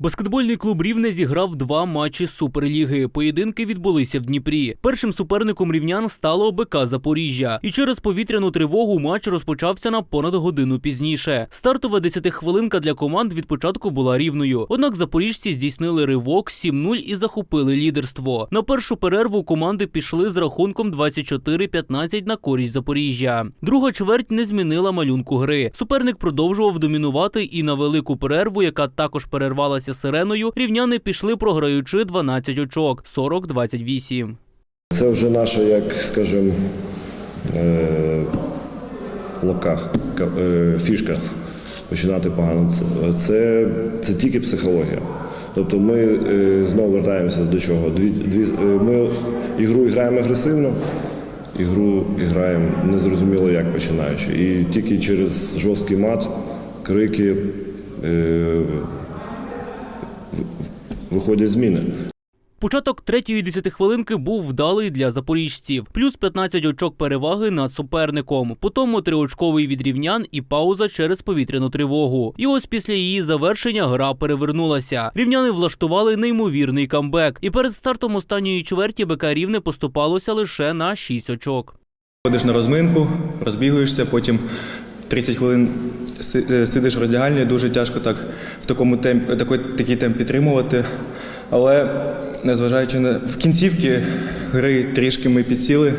Баскетбольний клуб Рівне зіграв два матчі Суперліги. Поєдинки відбулися в Дніпрі. Першим суперником рівнян стало БК Запоріжжя. І через повітряну тривогу матч розпочався на понад годину пізніше. Стартова 10-хвилинка для команд від початку була рівною. Однак запоріжці здійснили ривок 7-0 і захопили лідерство. На першу перерву команди пішли з рахунком 24-15 на користь Запоріжжя. Друга чверть не змінила малюнку гри. Суперник продовжував домінувати і на велику перерву, яка також перервалася сиреною, рівняни пішли програючи 12 очок 40-28. Це вже наша, як скажімо, е, локах, е, фішка починати погано. Це, це, тільки психологія. Тобто ми е, знову вертаємося до чого. Дві, дві, ми ігру граємо агресивно, ігру граємо незрозуміло як починаючи. І тільки через жорсткий мат, крики виходять зміни. Початок третьої десятихвилинки був вдалий для запоріжців. Плюс 15 очок переваги над суперником. Потім триочковий від рівнян і пауза через повітряну тривогу. І ось після її завершення гра перевернулася. Рівняни влаштували неймовірний камбек. І перед стартом останньої чверті БК Рівне поступалося лише на 6 очок. Ходиш на розминку, розбігуєшся, потім 30 хвилин е, сидиш в роздягальні, дуже тяжко так в такому темпі, такий, такий темп підтримувати. Але незважаючи на в кінцівки гри трішки ми підсіли.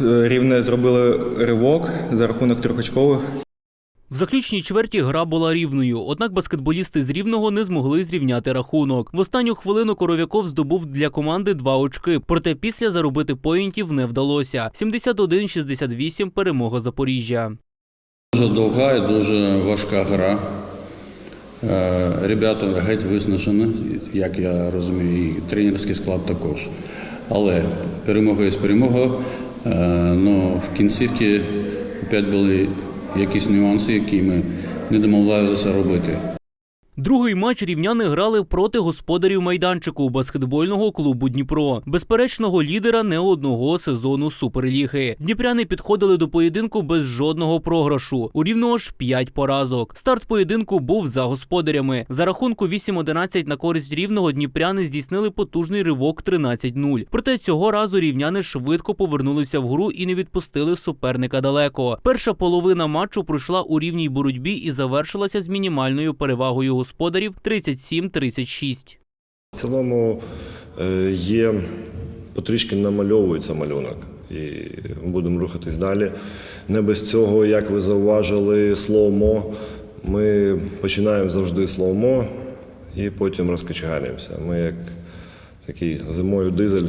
Е, Рівне зробили ривок за рахунок трьохочкових. В заключній чверті гра була рівною, однак баскетболісти з рівного не змогли зрівняти рахунок. В останню хвилину Коров'яков здобув для команди два очки, проте після заробити поінтів не вдалося. 71-68 перемога Запоріжжя. Дуже довга і дуже важка гра. Е, Ребята геть виснажені, як я розумію, і тренерський склад також. Але перемога є перемога. Е, Ну, в кінцівці опять були якісь нюанси, які ми не домовлялися робити. Другий матч рівняни грали проти господарів майданчику баскетбольного клубу Дніпро, безперечного лідера не одного сезону суперліги. Дніпряни підходили до поєдинку без жодного програшу. У рівного ж 5 поразок. Старт поєдинку був за господарями. За рахунку 8-11 на користь рівного дніпряни здійснили потужний ривок 13-0. Проте цього разу рівняни швидко повернулися в гру і не відпустили суперника далеко. Перша половина матчу пройшла у рівній боротьбі і завершилася з мінімальною перевагою господарів 37-36. В цілому е, є, потрішки намальовується малюнок. І будемо рухатись далі. Не без цього, як ви зауважили, слово Ми починаємо завжди слово і потім розкачагаємося. Ми як такий зимою дизель.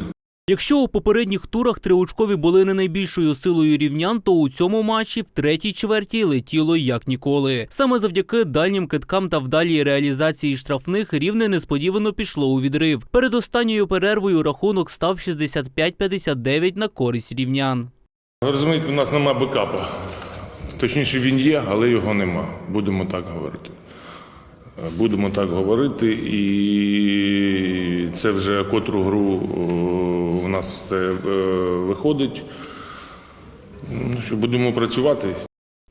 Якщо у попередніх турах триочкові були не найбільшою силою рівнян, то у цьому матчі в третій чверті летіло як ніколи. Саме завдяки дальнім киткам та вдалій реалізації штрафних рівне несподівано пішло у відрив. Перед останньою перервою рахунок став 65-59 на користь рівнян. Розумієте, у нас нема бекапа. Точніше, він є, але його нема. Будемо так говорити. Будемо так говорити, і це вже котру гру у нас це е, виходить. Ну, що будемо працювати.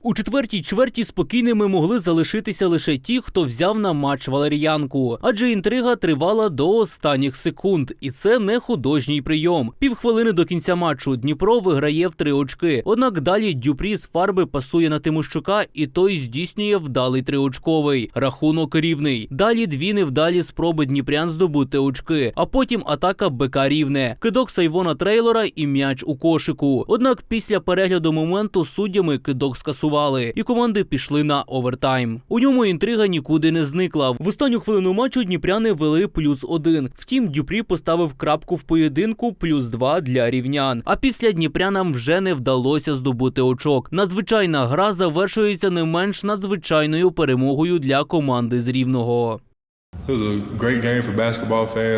У четвертій чверті спокійними могли залишитися лише ті, хто взяв на матч валеріянку, адже інтрига тривала до останніх секунд, і це не художній прийом. Півхвилини до кінця матчу Дніпро виграє в три очки. Однак далі Дюпрі з фарби пасує на Тимощука, і той здійснює вдалий триочковий. Рахунок рівний. Далі дві невдалі спроби Дніпрян здобути очки, а потім атака БК рівне. Кидок Сайвона Трейлора і м'яч у кошику. Однак після перегляду моменту суддями кидок скасували, і команди пішли на овертайм. У ньому інтрига нікуди не зникла. В останню хвилину матчу дніпряни вели плюс один. Втім, Дюпрі поставив крапку в поєдинку плюс два для рівнян. А після дніпрянам вже не вдалося здобути очок. Надзвичайна гра завершується не менш надзвичайною перемогою для команди з рівного.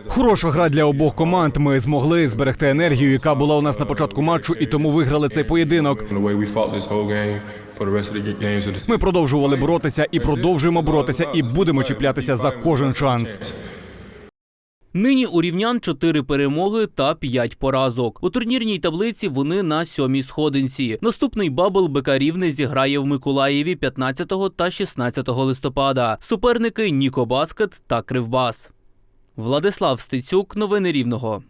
Хороша гра для обох команд. Ми змогли зберегти енергію, яка була у нас на початку матчу, і тому виграли цей поєдинок. Ми продовжували боротися і продовжуємо боротися, і будемо чіплятися за кожен шанс. Нині у рівнян 4 перемоги та 5 поразок. У турнірній таблиці вони на сьомій сходинці. Наступний бабл БК Рівне зіграє в Миколаєві 15 та 16 листопада. Суперники Ніко Баскет та Кривбас. Владислав Стецюк, новини Рівного.